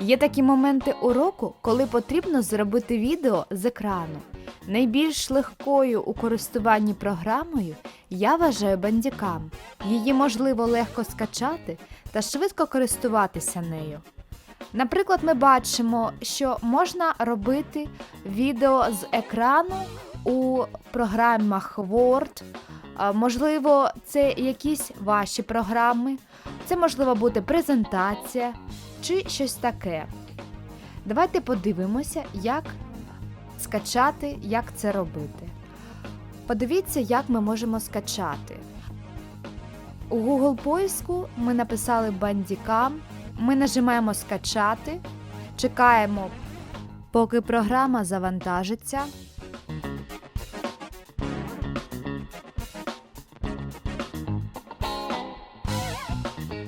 Є такі моменти уроку, коли потрібно зробити відео з екрану. Найбільш легкою у користуванні програмою я вважаю Bandicam. Її можливо легко скачати та швидко користуватися нею. Наприклад, ми бачимо, що можна робити відео з екрану у програмах Word. Можливо, це якісь ваші програми, це можливо бути презентація чи щось таке. Давайте подивимося, як скачати, як це робити. Подивіться, як ми можемо скачати. У Google поиску ми написали Bandicam, ми нажимаємо скачати, чекаємо, поки програма завантажиться.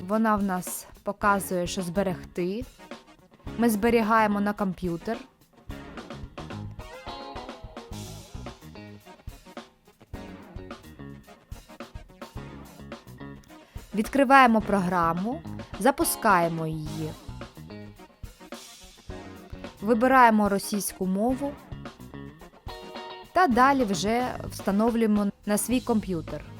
Вона в нас показує, що зберегти. Ми зберігаємо на комп'ютер. Відкриваємо програму, запускаємо її. Вибираємо російську мову та далі вже встановлюємо на свій комп'ютер.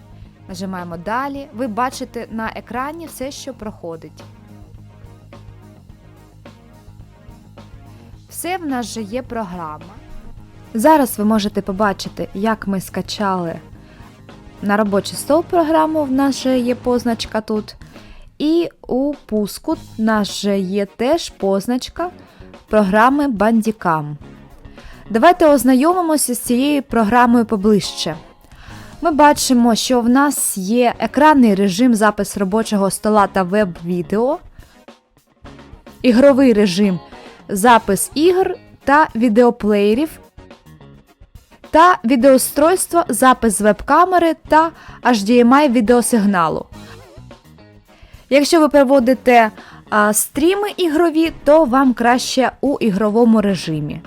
Нажимаємо далі. Ви бачите на екрані все, що проходить. Все в нас же є програма. Зараз ви можете побачити, як ми скачали на робочий стол програму, в нас же є позначка тут. І у пуску в нас же є теж позначка програми Bandicam. Давайте ознайомимося з цією програмою поближче. Ми бачимо, що в нас є екранний режим запис робочого стола та веб-відео, ігровий режим запис ігор та відеоплеєрів, та відеостройство, запис з веб-камери та HDMI відеосигналу. Якщо ви проводите а, стріми ігрові, то вам краще у ігровому режимі.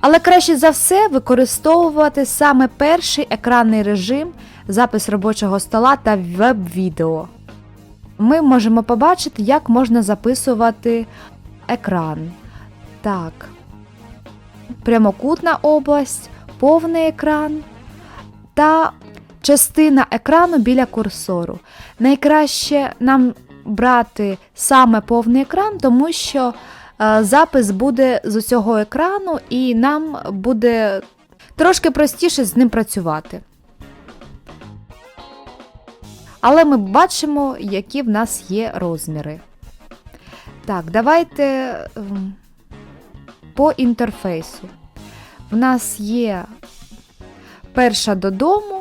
Але краще за все використовувати саме перший екранний режим, запис робочого стола та веб-відео. Ми можемо побачити, як можна записувати екран. Так. Прямокутна область, повний екран та частина екрану біля курсору. Найкраще нам брати саме повний екран, тому що запис буде з усього екрану, і нам буде трошки простіше з ним працювати. Але ми бачимо, які в нас є розміри. Так, давайте ем, по інтерфейсу. В нас є перша додому.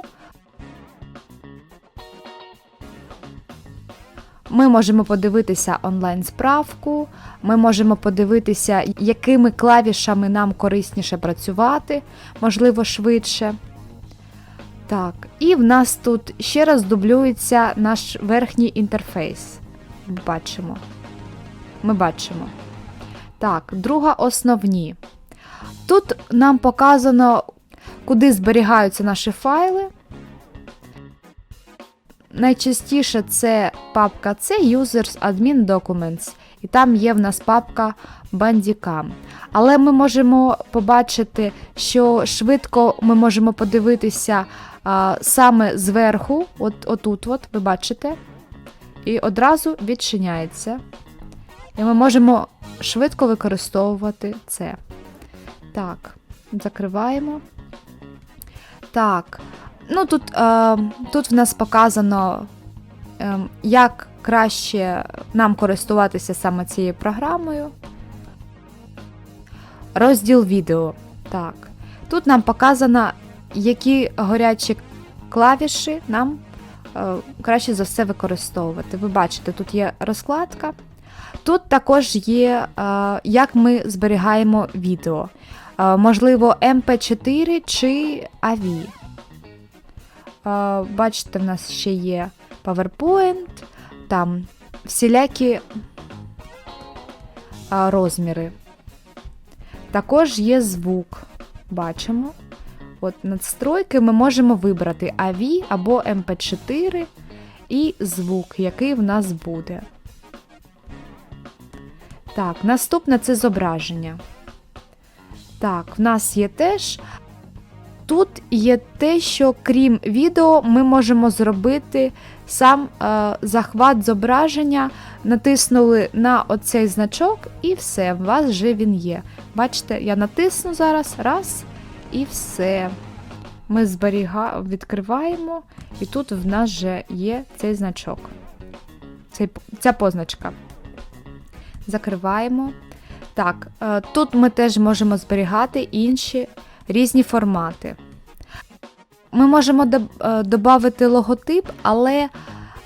Ми можемо подивитися онлайн-справку, ми можемо подивитися, якими клавішами нам корисніше працювати, можливо, швидше. Так, і в нас тут ще раз дублюється наш верхній інтерфейс. Бачимо. Ми бачимо. Так, друга основні. Тут нам показано, куди зберігаються наші файли. Найчастіше це папка C Users Admin Documents, і там є в нас папка Bandicam. Але ми можемо побачити, що швидко ми можемо подивитися а, саме зверху, от, отут, от, ви бачите, і одразу відчиняється. І ми можемо швидко використовувати це. Так, закриваємо. Так, ну тут, е, тут в нас показано, як краще нам користуватися саме цією програмою. Розділ відео. Так. Тут нам показано, які горячі клавіші нам е, краще за все використовувати. Ви бачите, тут є розкладка. Тут також є, е, як ми зберігаємо відео. Е, Можливо, MP4 чи AVI. Бачите, в нас ще є PowerPoint, там всілякі розміри. Також є звук. Бачимо. От надстройки ми можемо вибрати AV або MP4 і звук, який в нас буде. Так, наступне це зображення. Так, в нас є теж. Тут є те, що крім відео, ми можемо зробити сам е, захват зображення, натиснули на оцей значок, і все, у вас вже він є. Бачите, я натисну зараз, раз, і все. Ми зберіга... відкриваємо, і тут в нас вже є цей значок. Цей, ця позначка. Закриваємо. Так, е, тут ми теж можемо зберігати інші різні формати. Ми можемо додати логотип, але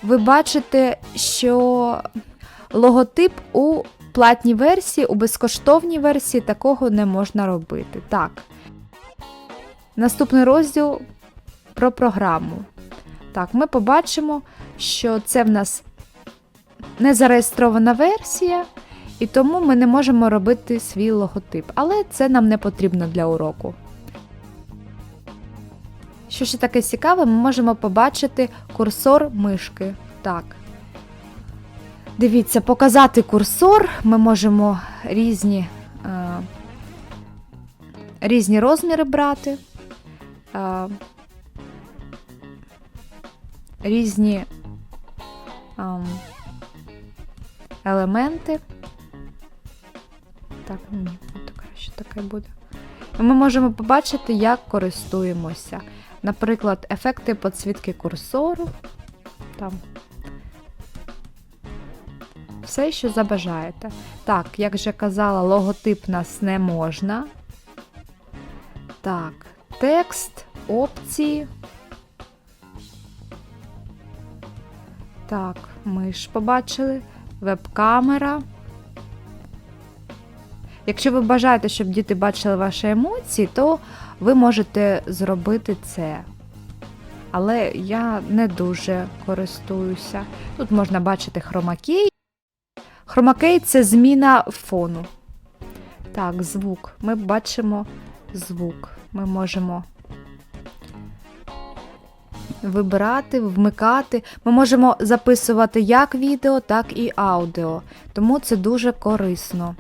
ви бачите, що логотип у платній версії, у безкоштовній версії такого не можна робити. Так. Наступний розділ про програму. Так, ми побачимо, що це в нас не зареєстрована версія, і тому ми не можемо робити свій логотип. Але це нам не потрібно для уроку. Що ще таке цікаве, ми можемо побачити курсор мишки. Так. Дивіться, показати курсор ми можемо різні, е, різні розміри брати, е, різні е, елементи. Так, ні, от краще таке буде. Ми можемо побачити, як користуємося. Наприклад, ефекти підсвітки курсору. Там. Все, що забажаєте. Так, як вже казала, логотип нас не можна. Так, текст, опції. Так, ми ж побачили. Веб-камера. Якщо ви бажаєте, щоб діти бачили ваші емоції, то ви можете зробити це. Але я не дуже користуюся. Тут можна бачити хромакей. Хромакей це зміна фону. Так, звук. Ми бачимо звук. Ми можемо вибирати, вмикати. Ми можемо записувати як відео, так і аудіо. Тому це дуже корисно.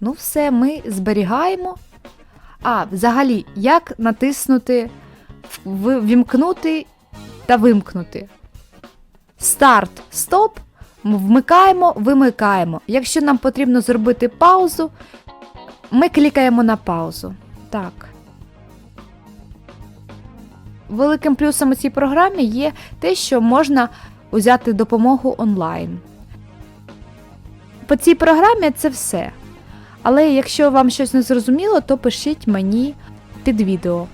Ну, все, ми зберігаємо. А, взагалі, як натиснути, вімкнути та вимкнути. Старт, стоп. Вмикаємо, вимикаємо. Якщо нам потрібно зробити паузу, ми клікаємо на паузу. Так. Великим плюсом у цій програмі є те, що можна взяти допомогу онлайн. По цій програмі це все. Але якщо вам щось не зрозуміло, то пишіть мені під відео.